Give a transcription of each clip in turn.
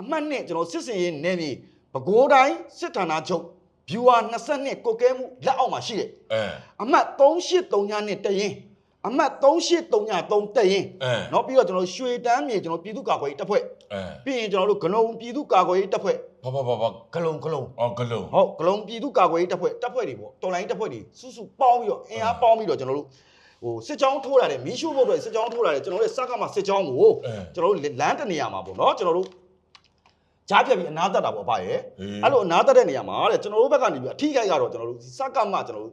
အမှတ်နဲ့ကျွန်တော်စစ်စင်ရေးနယ်မြေပဲခူးတိုင်းစစ်ဌာနချုပ် viewer 22ကိုကဲမှုလက်အောက်မှာရှိတယ် အဲ အမှတ်3839နဲ့တရင်အမှတ်3833တက်ရင် အဲ เนาะပြီးတော့ကျွန်တော်တို့ရွှေတန်းမြေကျွန်တော်ပြည်သူ့ကာကွယ်ရေးတပ်ဖွဲ့ အဲ ပြီးရင်ကျွန်တော်တို့ဂလုံပြည်သူ့ကာကွယ်ရေးတပ်ဖွဲ့ ဘာဘာဘာဘာ ဂလုံဂလုံ အော်ကလုံး ဟုတ်ဂလုံပြည်သူ့ကာကွယ်ရေးတပ်ဖွဲ့တပ်ဖွဲ့တွေပေါ့တော်လိုင်းတပ်ဖွဲ့တွေစုစုပေါင်းပြီးတော့အင်အားပေါင်းပြီးတော့ကျွန်တော်တို့ဟိုစစ်ကြောင်းထိုးလာတယ်မီးရှို့ဖို့အတွက်စစ်ကြောင်းထိုးလာတယ်ကျွန်တော်တို့စကမှစစ်ကြောင်းကို အဲ ကျွန်တော်တို့လမ်းတနေရာမှာပေါ့เนาะကျွန်တော်တို့ ကြားပြတ်ပြီးအနာတက်တာပေါ့အဖရဲ့ ဟေး အဲ့လိုအနာတက်တဲ့နေရာမှာတဲ့ကျွန်တော်တို့ဘက်ကနေပြီးအထီးခိုက်ကတော့ကျွန်တော်တို့စကမှကျွန်တော်တို့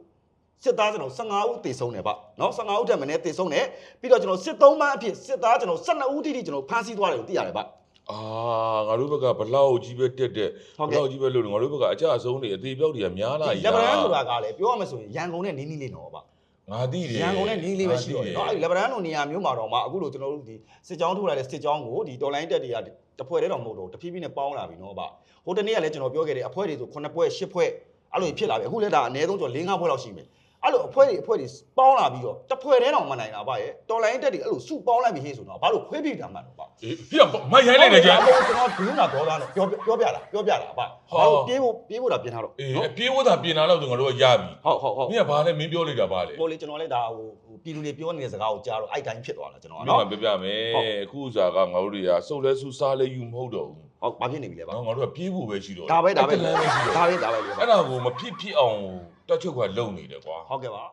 စစ်သားကျွန်တော်15ဦးတေဆုံးတယ်ဗျเนาะ15ဦးတက်မင်းနဲ့တေဆုံးတယ်ပြီးတော့ကျွန်တော်စစ်သုံးမှအဖြစ်စစ်သားကျွန်တော်12ဦးတိတိကျွန်တော်ဖမ်းဆီးသွားတယ်ကိုသိရတယ်ဗျ အာငါတို့ဘက်ကဘလောက်ကြီးပဲတက်တက် ဟုတ် ဘ ကဲ့ လောက်ကြီးပဲလို့ငါတို့ဘက်ကအကြအဆုံးတွေအသေးပြောက်တွေကများလာ ဒီ ကြီး လက်ဗရန်ဆိုတာကလည်းပြောရမယ်ဆိုရင်ရန်ကုန်နဲ့နီးနီးလေးတော့ဗျ ငါသိတယ်ရန်ကုန်နဲ့နီးလေးပဲရှိတော့တယ်နော်အဲ့လက်ဗရန်လိုနေရာမျိုးမှာတော့မှအခုလိုကျွန်တော်တို့ဒီစစ်ကြောင်းထိုးလာတဲ့စစ်ကြောင်းကိုဒီ online တက်တွေကတဖွဲတည်းတော့မဟုတ်တော့တဖြည်းဖြည်းနဲ့ပေါင်းလာပြီနော်ဗျဟိုတနေ့ကလည်းကျွန်တော်ပြောခဲ့တယ်အဖွဲတွေဆို9ဖွဲ10ဖွဲအဲ့လိုဖြစ်လာပြီအခုလည်းဒါအနည်းဆုံးကျွန်တော်၄-၅ဖွဲလောက်ရှိမယ် အဲ့လိုအဖွဲတွေအဖွဲတွေပေါင်းလာပြီးတော့တဖွဲတည်းတော့မနိုင်တာဗျရဲ့တော်လိုင်းတက်တွေအဲ့လိုစုပေါင်းလိုက်ပြီဟေ့ဆိုတော့ဘာလို့ခွဲပြီးတာမှန်တော့ဗျအေးပြမရိုင်းလိုက်တယ်ကြာကျွန်တော်ဘီယူနာဒေါ်လာနဲ့ပြောပြောပြတာပြောပြတာဗျဘာလို့ပြေးဖို့ပြေးဖို့တာပြင်ထားတော့အေးအပြေးဝတာပြင်လာတော့ဆိုငါတို့ကရပြီဟုတ်ဟုတ်ဟုတ်မင်းကဘာလဲမင်းပြောလိုက်တာဘာလဲဟိုလေကျွန်တော်လည်းဒါဟိုဟိုပြည်သူတွေပြောနေတဲ့စကားကိုကြားတော့အဲ့တိုင်းဖြစ်သွားတာကျွန်တော်ကမင်းနော်ကပြပြမယ်အခုဥစားကငါတို့တွေကစုပ်လဲစုစားလဲယူမဟုတ်တော့ဘူး ဟုတ်ဘာဖြစ်နေပြီလဲဗျနော်ငါတို့ကပြေးဖို့ပဲရှိတော့ဒါပဲဒါပဲလမ်းပဲရှိတော့ဒါပဲဒါပဲလေဗျအဲ့ဒါကိုမဖြစ်ဖြစ်အောင်တက်ချုပ်ကလုံနေတယ်ကွာ ဟုတ်ကဲ့ပါ